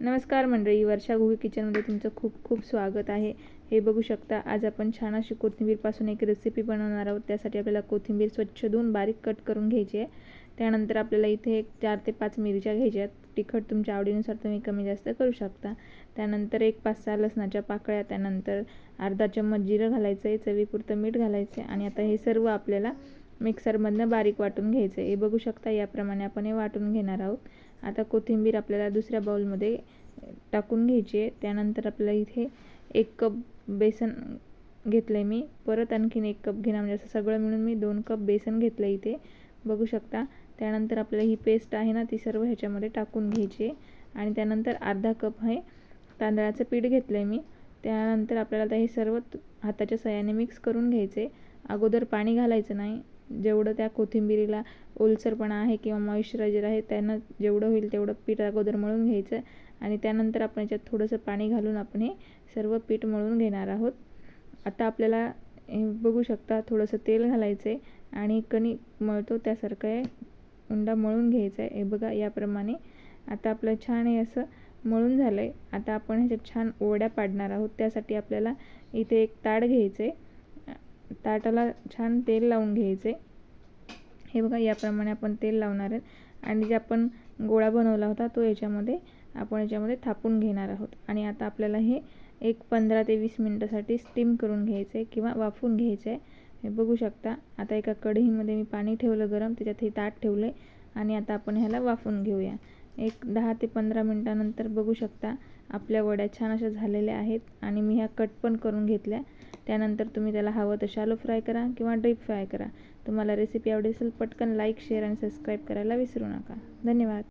नमस्कार मंडळी वर्षा गुहे किचनमध्ये तुमचं खूप खूप स्वागत आहे. हे बघू शकता आज आपण छान अशी कोथिंबीरपासून एक रेसिपी बनवणार आहोत. त्यासाठी आपल्याला कोथिंबीर स्वच्छ धुवून बारीक कट करून घ्यायची आहे. त्यानंतर आपल्याला इथे एक चार ते पाच मिरच्या घ्यायच्या आहेत. तिखट तुमच्या आवडीनुसार तुम्ही कमी जास्त करू शकता. त्यानंतर एक पाच सहा लसणाच्या पाकळ्या त्यानंतर अर्धा चम्मच जिरं घालायचं आहे चवीपुरतं मीठ घालायचं आहे. आणि आता हे सर्व आपल्याला मिक्सरमधनं बारीक वाटून घ्यायचं. आहे हे बघू शकता याप्रमाणे आपण हे वाटून घेणार आहोत. आता कोथिंबीर आपल्याला दुसऱ्या बाउलमध्ये टाकून घ्यायची आहे. त्यानंतर आपल्याला इथे एक कप बेसन घेतलं आहे मी. परत आणखीन एक कप घेणार म्हणजे असं सगळं मिळून मी दोन कप बेसन घेतलं इथे. बघू शकता. त्यानंतर आपल्याला ही पेस्ट आहे ना ती सर्व ह्याच्यामध्ये टाकून घ्यायची आहे. आणि त्यानंतर अर्धा कप आहे तांदळाचं पीठ घेतलं आहे मी. त्यानंतर आपल्याला आता हे सर्व हाताच्या सहाय्याने मिक्स करून घ्यायचे अगोदर पाणी घालायचं नाही. जेवढं त्या कोथिंबिरीला ओलसरपणा आहे किंवा मॉइश्चरायझर आहे त्यांना जेवढं होईल तेवढं पीठ अगोदर मळून घ्यायचं आणि त्यानंतर आपण याच्यात थोडंसं पाणी घालून आपण हे सर्व पीठ मळून घेणार आहोत. आता आपल्याला हे बघू शकता थोडंसं तेल घालायचं आहे आणि कणिक मळतो त्यासारखं आहे उंडा मळून घ्यायचा आहे हे बघा याप्रमाणे आता आपलं छान हे असं मळून झालं आहे आता आपण ह्याच्यात छान ओढ्या पाडणार आहोत. त्यासाठी आपल्याला इथे एक ताड घ्यायचं आहे ताटाला छान तेल लावून घ्यायचे. हे बघा याप्रमाणे आपण तेल लावणार आहेत. आणि जे आपण गोळा बनवला होता तो याच्यामध्ये आपण याच्यामध्ये थापून घेणार आहोत. आणि आता आपल्याला हे एक पंधरा ते वीस मिनटासाठी स्टीम करून घ्यायचं आहे किंवा वाफवून घ्यायचं. आहे हे बघू शकता. आता एका कढईमध्ये मी पाणी ठेवलं गरम त्याच्यात हे ताट ठेवलं आहे आणि आता आपण ह्याला वाफून घेऊया. एक दहा ते पंधरा मिनटानंतर बघू शकता आपल्या वड्या छान अशा झालेल्या आहेत आणि मी ह्या कट पण करून घेतल्या. त्यानंतर तुम्ही त्याला हवं तर शालो फ्राय करा किंवा डीप फ्राय करा. तुम्हाला रेसिपी आवडेल असेल पटकन लाईक शेअर आणि सबस्क्राईब करायला विसरू नका. धन्यवाद.